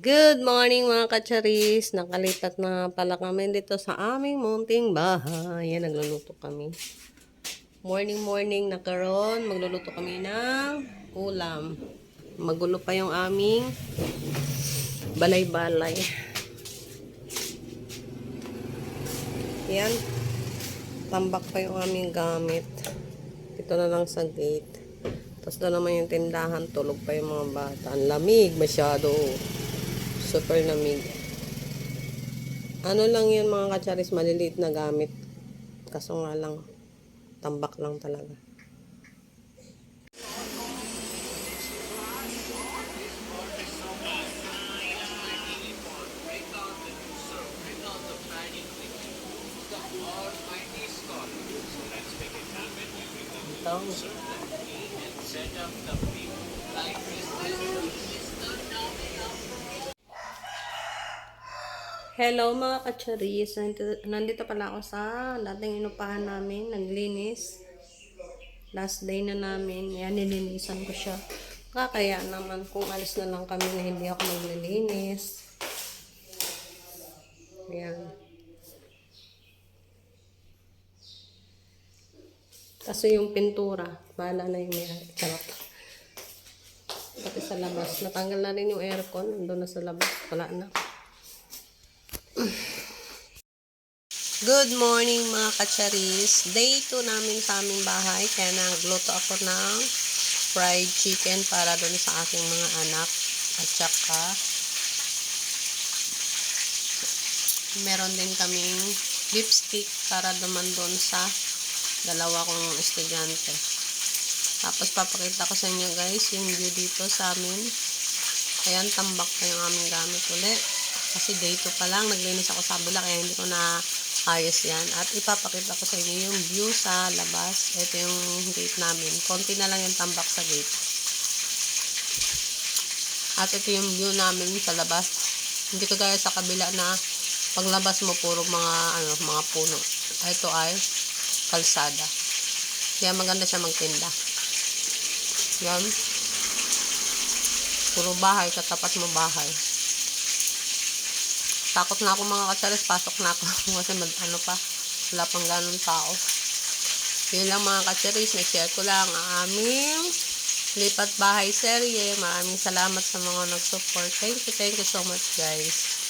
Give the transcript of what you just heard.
Good morning mga kacharis. Nakalipat na pala kami dito sa aming munting bahay. Yan, nagluluto kami. Morning, morning na karon. Magluluto kami ng ulam. Magulo pa yung aming balay-balay. Yan. Tambak pa yung aming gamit. Ito na lang sa gate. Tapos doon naman yung tindahan. Tulog pa yung mga bata. Ang lamig masyado. Super lamig. Ano lang yun mga kacharis, maliliit na gamit. Kaso nga lang, tambak lang talaga. Ito. Hello mga kacharis. Nandito, nandito pala ako sa dating inupahan namin. Naglinis. Last day na namin. Yan, nilinisan ko siya. Kakaya naman kung alis na lang kami na hindi ako maglilinis. Yan. Kaso yung pintura, bahala na yung may charot. Pati sa labas. Natanggal na rin yung aircon. Nandun na sa labas. Wala na. Good morning mga kacharis. Day 2 namin sa aming bahay. Kaya nagluto ako ng fried chicken para doon sa aking mga anak. At saka meron din kaming lipstick para naman doon sa dalawa kong estudyante. Tapos papakita ko sa inyo guys yung view dito sa amin. Ayan, tambak pa yung aming gamit ulit. Kasi day 2 pa lang, naglinis ako sa bula kaya hindi ko na ayos yan. At ipapakita ko sa inyo yung view sa labas. Ito yung gate namin. Konti na lang yung tambak sa gate. At ito yung view namin sa labas. Hindi kagaya sa kabila na paglabas mo puro mga ano, mga puno. Ito ay kalsada. Kaya maganda siya magtinda. Yan. Puro bahay, katapat mo bahay. Takot na ako mga kasalis, pasok na ako. Kasi mag, ano pa, wala pang ganun tao. Yun lang mga kasalis, nag-share ko lang ang aming lipat bahay serye. Maraming salamat sa mga nag-support. Thank you, thank you so much guys.